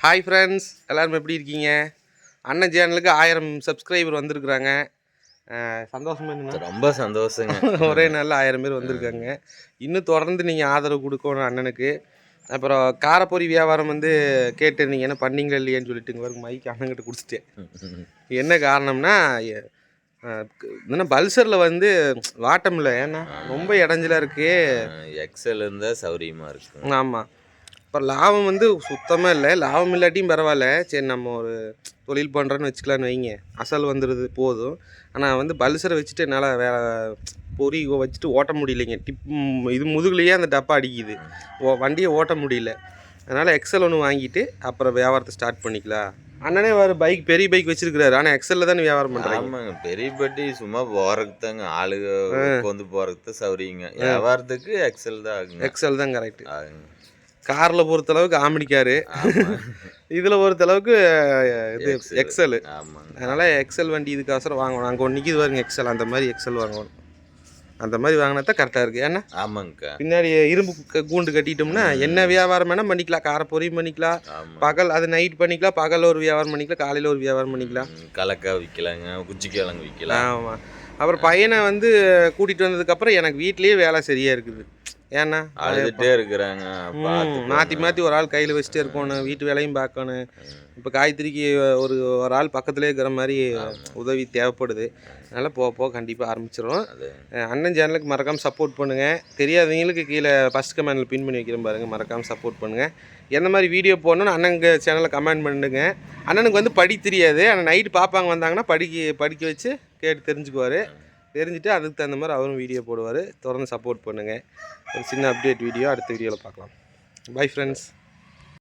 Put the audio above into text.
Hi friends எல்லாரும் எப்படி இருக்கீங்க? அண்ணன் சேனலுக்கு ஆயிரம் சப்ஸ்கிரைபர் வந்திருக்குறாங்க. அஹ் சந்தோஷமா இருந்தீங்களா? ரொம்ப சந்தோஷங்க. ஒரே நாளில் ஆயிரம் பேர் வந்திருக்காங்க. இன்னும் தொடர்ந்து நீங்கள் ஆதரவு கொடுக்கணும் அண்ணனுக்கு. அப்புறம் காரப்பொரி வியாபாரம் வந்து கேட்டிருந்தீங்க என்ன பண்ணீங்களா இல்லையான்னு சொல்லிட்டு இங்கே வரைக்கும் மைக் அண்ணங்கிட்ட கொடுத்துட்டேன் என்ன காரணம்னா என்ன பல்சரில் வந்து வாட்டம் இல்லை ஏன்னா ரொம்ப இடைஞ்சலாக இருக்கு. எக்ஸல் இருந்தா சௌரியமா இருக்கும். ஆமாம் இப்போ லாபம் வந்து சுத்தமாக இல்லை. லாபம் இல்லாட்டியும் பரவாயில்ல. சரி நம்ம ஒரு தொழில் பண்ணுறோன்னு வச்சுக்கலான்னு வைங்க. அசல் வந்துடுது போதும். ஆனால் வந்து பல்சரை வச்சுட்டு என்னால் வேலை பொறி வச்சுட்டு ஓட்ட முடியலைங்க. டிப் இது முதுகுலையே அந்த டப்பா அடிக்குது. ஓ வண்டியை ஓட்ட முடியல. அதனால் எக்ஸல் ஒன்று வாங்கிட்டு அப்புறம் வியாபாரத்தை ஸ்டார்ட் பண்ணிக்கலாம். அண்ணனே ஒரு பைக் பெரிய பைக் வச்சிருக்கிறாரு. ஆனால் எக்ஸலில் தானே வியாபாரம் பண்ணுறாங்க ஆமாங்க. பெரிய பட்டி சும்மா போறதுக்கு தாங்க. ஆளுங்க உட்காந்து போறதுக்கு தான் சௌரியங்க வியாபாரத்துக்கு எக்ஸல் தான் ஆகுங்க. எக்ஸல் தான் கரெக்ட் ஆகுங்க. காரில் பொறுத்தளவுக்கு ஆமிடி காரு. இதில் பொறுத்தளவுக்கு இது. எக்ஸல் அதனால் எக்ஸல் வண்டி இதுக்கோசரம் வாங்கணும். அங்கே ஒன்று நிற்கிது பாருங்க எக்ஸல் அந்த மாதிரி எக்ஸல் வாங்கணும். அந்த மாதிரி வாங்கினா தான் கரெக்டாக இருக்குது ஏன்னா ஆமாங்கக்கா பின்னாடி இரும்பு கூண்டு கட்டிட்டோம்னா என்ன வியாபாரம் வேணால் பண்ணிக்கலாம். காரை பொரியும் பண்ணிக்கலாம். பகல் அது நைட் பண்ணிக்கலாம். பகலில் ஒரு வியாபாரம் பண்ணிக்கலாம். காலையில் ஒரு வியாபாரம் பண்ணிக்கலாம். ம், கலக்காய் விற்கலாங்க குச்சிக்கிழங்கு விற்கலாம் ஆமாம் அப்புறம் பையனை வந்து கூட்டிகிட்டு வந்ததுக்கப்புறம் எனக்கு வீட்லேயே வேலை சரியாக இருக்குது. ஏன்னா அழுதுட்டே இருக்கிறாங்க. மாற்றி மாற்றி ஒரு ஆள் கையில் வச்சுட்டே இருக்கணும் வீட்டு வேலையும் பார்க்கணும். இப்போ காய்கறிக்கு ஒரு ஒரு ஆள் பக்கத்துலேயே இருக்கிற மாதிரி உதவி தேவைப்படுது. அதனால் போக போக கண்டிப்பாக ஆரம்பிச்சிடும் அண்ணன் சேனலுக்கு மறக்காமல் சப்போர்ட் பண்ணுங்கள் தெரியாதவங்களுக்கு கீழே ஃபஸ்ட் கமெண்டில் பின் பண்ணி வைக்கிறேன் பாருங்கள் மறக்காமல் சப்போர்ட் பண்ணுங்கள் எந்த மாதிரி வீடியோ போடணும்னு அண்ணனுங்க சேனலில் கமெண்ட் பண்ணுங்க. அண்ணனுக்கு வந்து படி தெரியாது. ஆனால் நைட்டு பார்ப்பாங்க வந்தாங்கன்னா படிக்க படிக்க வச்சு கேட்டு தெரிஞ்சுக்குவார். தெரிஞ்சுட்டு அதுக்கு தகுந்த மாதிரி அவரும் வீடியோ போடுவார். தொடர்ந்து சப்போர்ட் பண்ணுங்கள் ஒரு சின்ன அப்டேட் வீடியோ அடுத்த வீடியோவில் பார்க்கலாம். Bye friends